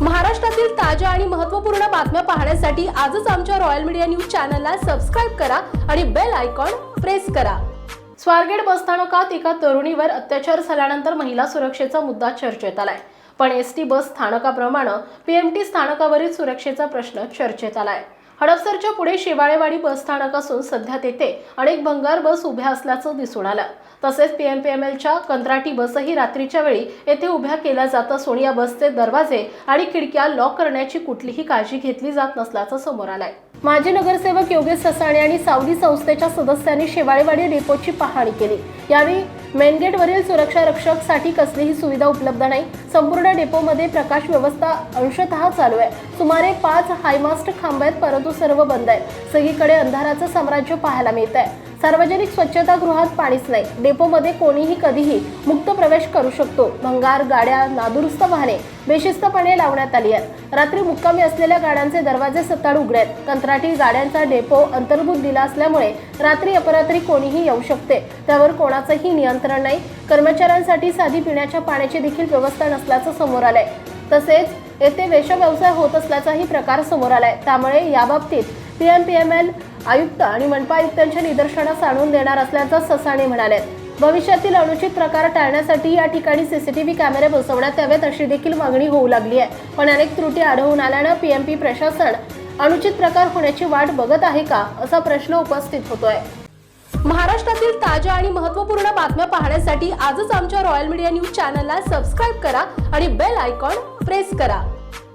महाराष्ट्रातील ताज्या आणि महत्त्वपूर्ण बातम्या पाहण्यासाठी आजच आमच्या रॉयल मीडिया न्यूज चॅनलला सबस्क्राईब करा आणि बेल आयकॉन प्रेस करा. स्वारगेट बसस्थानकात एका तरुणीवर अत्याचार झाल्यानंतर महिला सुरक्षेचा मुद्दा चर्चेत आलाय. पण एस टी बस स्थानकाप्रमाणे पीएमटी स्थानकावरील सुरक्षेचा प्रश्न चर्चेत आलाय. हडपसरच्या पुढे शेवाळेवाडी बस स्थानक असून सध्या तेथे अनेक भंगार बस उभ्या असल्याचं दिसून आलं. तसेच पीएमपीएमएलच्या कंत्राटी बसही रात्रीच्या वेळी येथे उभ्या केल्या जात असून या बसचे दरवाजे आणि खिडक्या लॉक करण्याची कुठलीही काळजी घेतली जात नसल्याचं समोर आलंय. माजी नगरसेवक योगेश ससाणे आणि सावली संस्थेच्या सदस्यांनी शेवाळेवाडी डेपोची पाहणी केली. यावेळी मेनगेटवरील सुरक्षा रक्षकसाठी कसलीही सुविधा उपलब्ध नाही संपूर्ण डेपोमध्ये प्रकाश व्यवस्था अंशतः चालू आहे. सुमारे पाच हायमास्ट खांब आहेत परंतु सर्व बंद आहेत. सगळीकडे अंधाराचं साम्राज्य पाहायला मिळत आहे सार्वजनिक स्वच्छतागृहात पाणीच नाही. डेपोमध्ये कोणीही कधीही मुक्त प्रवेश करू शकतो. भंगार गाड्या नादुरुस्त वाहने बेशिस्तपणे लावण्यात आली आहेत. रात्री मुक्कामी असलेल्या गाड्यांचे दरवाजे सत्ताड उघडे आहेत. कंत्राटी गाड्यांचा डेपो अंतर्भूत दिला असल्यामुळे रात्री अपरात्री कोणीही येऊ शकते. त्यावर कोणाचंही नियंत्रण नाही. कर्मचाऱ्यांसाठी साधी पिण्याच्या पाण्याची देखील व्यवस्था नसल्याचं समोर आलंय. तसेच येथे वेशव्यवसाय होत असल्याचाही प्रकार समोर आलाय. त्यामुळे याबाबतीत P M P M L आयुक्त आणि मनपा आयुक्तांच्या निदर्शनास आणून देणार असल्याचं ससाणे म्हणाले. भविष्यातील अनुचित प्रकार टाळण्यासाठी या ठिकाणी सीसीटीव्ही कॅमेरे बसवण्यात यावेत अशी देखील मागणी होऊ लागली आहे. पण अनेक त्रुटी आढळून आल्यानं पीएमपी प्रशासन अनुचित प्रकार होण्याची वाट बघत आहे का असा प्रश्न उपस्थित होतोय. महाराष्ट्रातील ताज्या आणि महत्त्वपूर्ण बातम्या पाहण्यासाठी आजच आमच्या रॉयल मीडिया न्यूज चॅनलला सबस्क्राईब करा आणि बेल आयकॉन प्रेस करा.